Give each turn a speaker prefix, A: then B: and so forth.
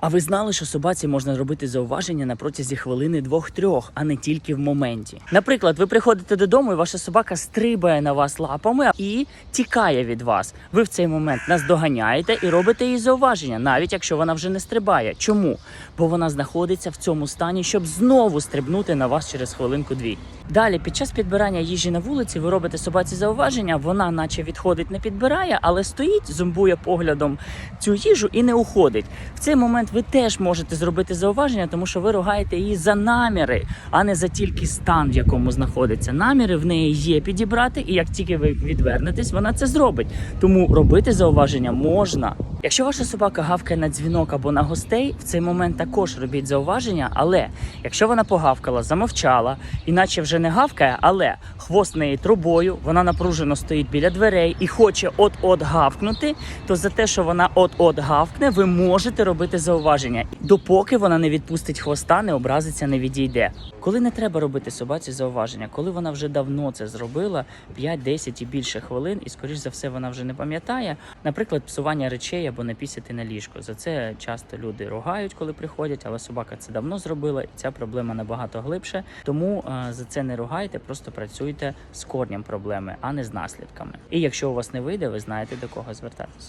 A: А ви знали, що собаці можна робити зауваження на протязі хвилини двох-трьох, а не тільки в моменті. Наприклад, ви приходите додому, і ваша собака стрибає на вас лапами і тікає від вас. Ви в цей момент нас доганяєте і робите їй зауваження, навіть якщо вона вже не стрибає. Чому? Бо вона знаходиться в цьому стані, щоб знову стрибнути на вас через хвилинку-дві. Далі, під час підбирання їжі на вулиці, ви робите собаці зауваження, вона наче відходить, не підбирає, але стоїть, зомбує поглядом цю їжу і не уходить. В цей момент ви теж можете зробити зауваження, тому що ви ругаєте її за наміри, а не за тільки стан, в якому знаходиться. Наміри в неї є підібрати, і як тільки ви відвернетесь, вона це зробить. Тому робити зауваження можна. Якщо ваша собака гавкає на дзвінок або на гостей, в цей момент також робіть зауваження. Але якщо вона погавкала, замовчала, іначе вже не гавкає, але хвост неї трубою, вона напружено стоїть біля дверей і хоче от-от гавкнути, то за те, що вона от-от гавкне, ви можете робити зауваження, допоки вона не відпустить хвоста, не образиться, не відійде. Коли не треба робити собаці зауваження, коли вона вже давно це зробила, 5-10 і більше хвилин, і скоріш за все вона вже не пам'ятає. Наприклад, псування речей або напісяти на ліжко. За це часто люди ругають, коли приходять, але собака це давно зробила, і ця проблема набагато глибше. Тому е, за це не ругайте, просто працюйте з корнем проблеми, а не з наслідками. І якщо у вас не вийде, ви знаєте до кого звертатися.